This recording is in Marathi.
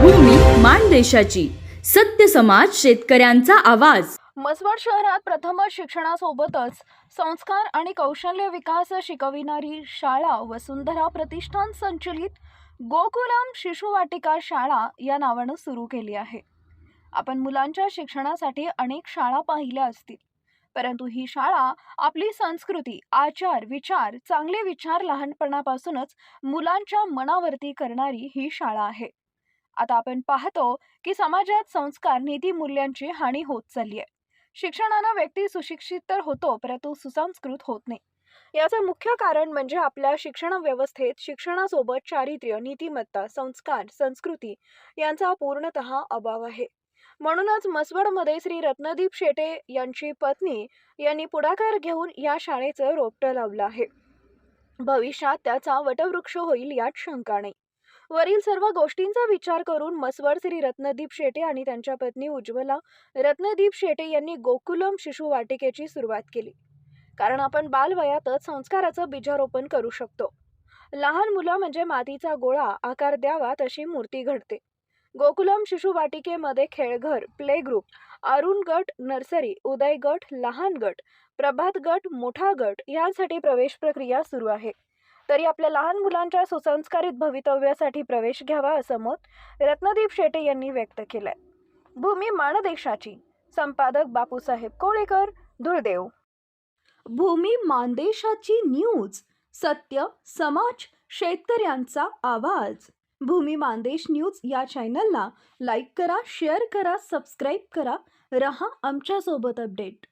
मनादेशाची सत्य समाज शेतकऱ्यांचा आवाज. मसवड शहरात प्रथमच शिक्षणासोबतच संस्कार आणि कौशल्य विकास शिकविणारी शाळा वसुंधरा प्रतिष्ठान संचलित गोकुलम शिशुवाटिका शाळा या नावानं सुरू केली आहे. आपण मुलांच्या शिक्षणासाठी अनेक शाळा पाहिल्या असतील. परंतु ही शाळा आपली संस्कृती आचार विचार चांगले विचार लहानपणापासूनच मुलांच्या मनावरती करणारी ही शाळा आहे. आता आपण पाहतो की समाजात संस्कार नीतिमूल्यांची हानी होत चालली आहे. शिक्षणानं व्यक्ती सुशिक्षित तर होतो परंतु सुसंस्कृत होत नाही. याचं मुख्य कारण म्हणजे आपल्या शिक्षण व्यवस्थेत शिक्षणासोबत चारित्र्य नीतिमत्ता संस्कार संस्कृती यांचा पूर्णतः अभाव आहे. म्हणूनच मसवडमध्ये श्री रत्नदीप शेटे यांची पत्नी यांनी पुढाकार घेऊन या शाळेचं रोपटं लावलं आहे. भविष्यात त्याचा वटवृक्ष होईल यात शंका नाही. वरील सर्व गोष्टींचा विचार करून मसवड श्री रत्नदीप शेटे आणि त्यांच्या पत्नी उज्ज्वला रत्नदीप शेटे यांनी गोकुलम शिशु वाटिकेची सुरुवात केली. कारण आपण बालवयातच संस्काराचं बीजारोपण करू शकतो. लहान मुलं म्हणजे मातीचा गोळा आकार द्यावा तशी मूर्ती घडते. गोकुलम शिशु वाटिकेमध्ये खेळघर प्ले ग्रुप अरुण गट नर्सरी उदय गट लहान गट प्रभात गट मोठा गट यांसाठी प्रवेश प्रक्रिया सुरू आहे. तरी आपल्या लहान मुलांच्या सुसंस्कारित भवितव्यासाठी प्रवेश घ्यावा असं मत रत्नदीप शेटे यांनी व्यक्त केलंय. भूमी माणदेशाची संपादक बापूसाहेब कोळेकर दुर्देव भूमी मानदेशाची न्यूज. सत्य समाज शेतकऱ्यांचा आवाज. भूमी मानदेश न्यूज या चॅनलला लाईक करा शेअर करा सबस्क्राईब करा. रहा आमच्यासोबत अपडेट.